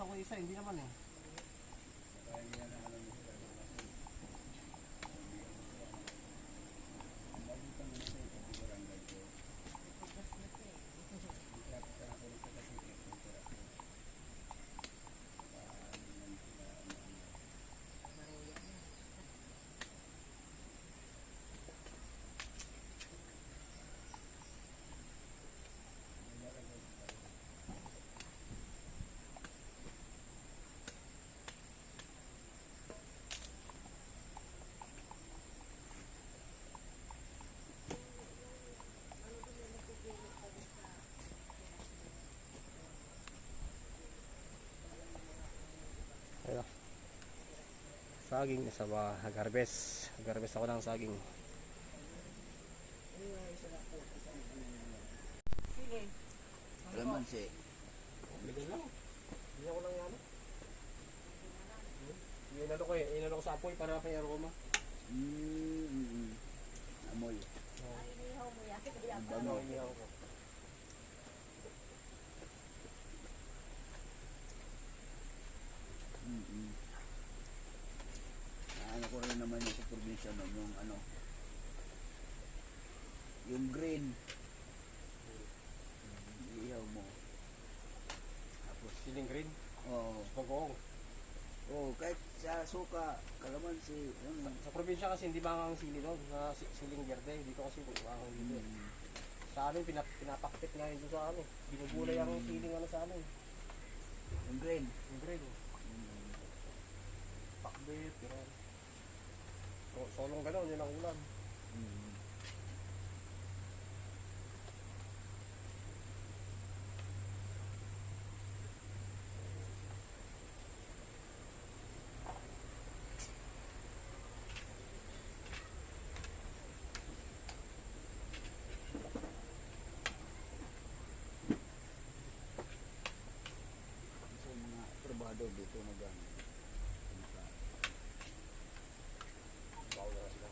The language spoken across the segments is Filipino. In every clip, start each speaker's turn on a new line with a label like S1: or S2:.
S1: bubuksan ko isa, hindi naman eh.
S2: Kaya hindi na alam mo sila. Bagutan mo sa ito, di barangay ko. Hindi ka pa ako rin sa kasikip. Hindi ka ako. Paano yan sila, ano, ano.
S1: Ayun. Saging sa ba, hagarbes. Hagarbes ako ng saging.
S3: Sige.
S2: Kalamansi.
S1: Bigyan lang. Bigyan ko lang yan. Inano ko eh, inano ko sa apoy para may aroma.
S2: Mm, mm, mm. Amoy.
S3: Ay, inihaw mo yan.
S2: Ang
S1: inihaw ko.
S2: Mm, mm. Ano ko rin naman yung sa probinsya nun, yung ano, yung green. Iyaw mo. Tapos,
S1: Siling green,
S2: oo.
S1: pagkoong.
S2: Oh, kahit sa suka, kalamansi, ano.
S1: Sa probinsya kasi hindi ba ang sili doon, si- siling verde. Dito kasi kung ba ang sili.
S2: Mm.
S1: Sa amin, pinap pinapakpit nga yun doon sa amin. Binubulay ang
S2: Mm.
S1: siling ano sa amin.
S2: Yung green.
S1: Yung green.
S2: Mm.
S1: Pakbit, gano'n. So, solong gano'n, yun ang ulam.
S2: Mm. Sa mga trabado dito na gano'n.
S1: Bawal na sila.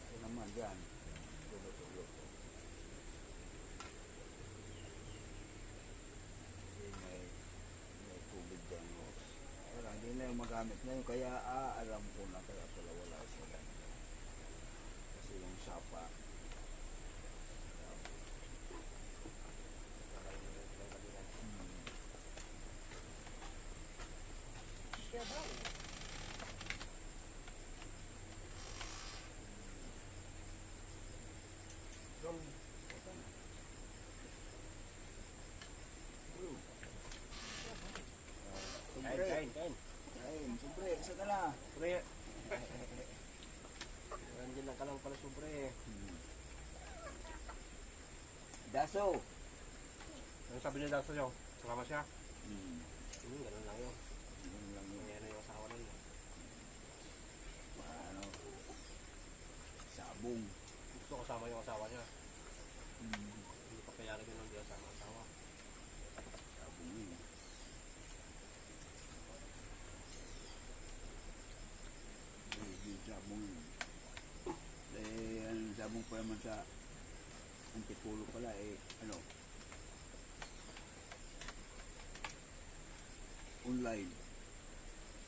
S2: Ito naman dyan. May, may tubig dyan. oh. Wala, hindi na yung magamit ngayon. Kaya ah, alam ko na kaya pala wala sila. Kasi yung sapa. Hmm.
S3: Siya daw.
S1: Doon, kain,
S2: Siyempre,
S1: kain, kain.
S2: kain, siyempre, isa ka na.
S1: Sobre. Nandiyan lang ka lang pala sobre.
S2: Hmm. Daso.
S1: Ano sabi niya daw sa'yo? Sumama siya?
S2: Hmm.
S1: Hmm, ganun lang yun.
S2: Yun lang yun.
S1: Yan na yung asawa nun.
S2: Ano, sabong.
S1: Gusto ko kasama yung asawa niya.
S2: Hmm.
S1: Hindi pa kaya rin yun ang sa ang asawa.
S2: Sabong yun. Hindi sabong yun. Eh, sabong pa naman sa Antipolo pala eh, ano, online.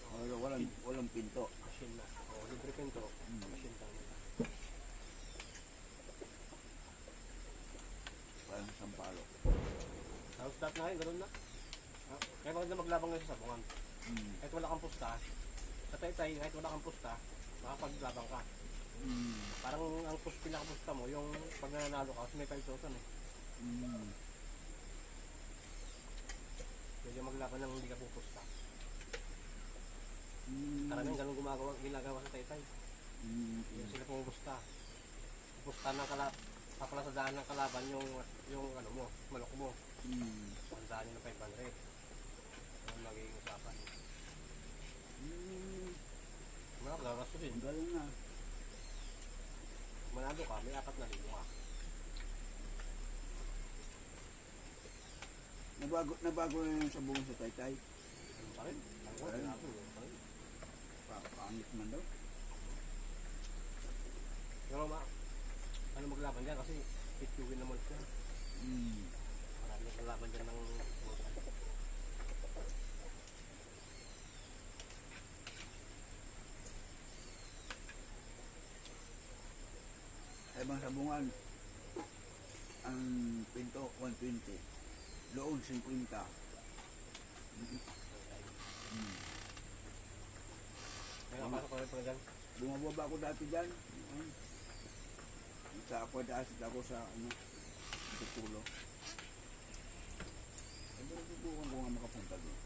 S2: Wala, walang, walang pinto.
S1: Machine na. O, libre pinto.
S2: Hmm.
S1: Machine nila.
S2: Parang sampalo.
S1: Tapos dati na yun, ganun na. Ah, Kaya maganda maglabang ngayon sa sabungan.
S2: Hmm.
S1: Kahit wala kang pusta, sa taytay, kahit wala kang pusta, makapaglabang ka.
S2: Hmm.
S1: Parang ang pus, pinakapusta mo, yung pag nananalo ka, kasi may 5,000 eh.
S2: Hmm.
S1: Pwede maglaban ng hindi ka pupusta.
S2: Hmm.
S1: Karamihan ganun gumagawa, ginagawa sa taytay.
S2: Hmm.
S1: Yung sila pumupusta. Pupusta ng kalab, papalasadahan ng kalaban yung, yung ano mo, manok mo.
S2: Hmm.
S1: Tandaan nyo ng 500. Ano magiging usapan.
S2: Hmm.
S1: Mga gagasto din.
S2: Ang galing na.
S1: Manalo ka, may apat na libo ka.
S2: Nabago, nabago na yung sabong sa taytay.
S1: Ano pa rin? Ano pa rin? Ano pa rin?
S2: Pa- Pangit man daw.
S1: Pero ma, ano maglaban dyan kasi pitugin naman siya.
S2: Hmm.
S1: Marami kang laban dyan ng
S2: kuan ang pinto 120 loon 50 hmm.
S1: Nakapasok pa dyan.
S2: bumababa ako dati dyan Hmm. sa ako ako sa ano tutulo ano subukan ko nga makapunta doon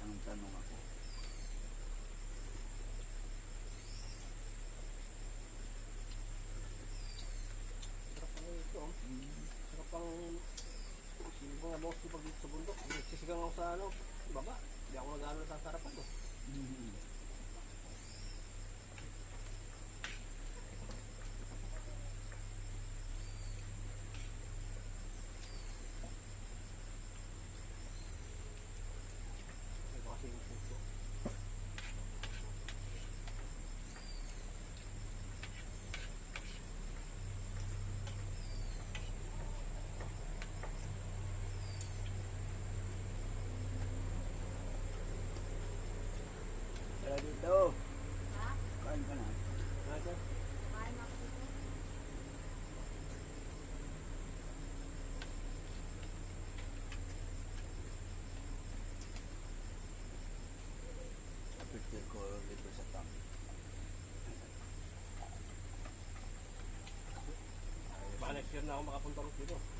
S2: ang tanong ako
S1: Sarap ang ito. oh.
S2: hmm.
S1: Sarap ang... Sino ba nga boss ko pag dito sa bundok? Sisigang ako sa ano, baba. Hindi ako nag-ano sa sarapan mo.
S2: Hmm.
S1: Ito kasi yung puso.
S2: Dito
S3: Ha?
S2: kain ka na
S3: dito.
S2: Apicture ko dito sa.
S1: Baka next year na ako makapunta rin dito.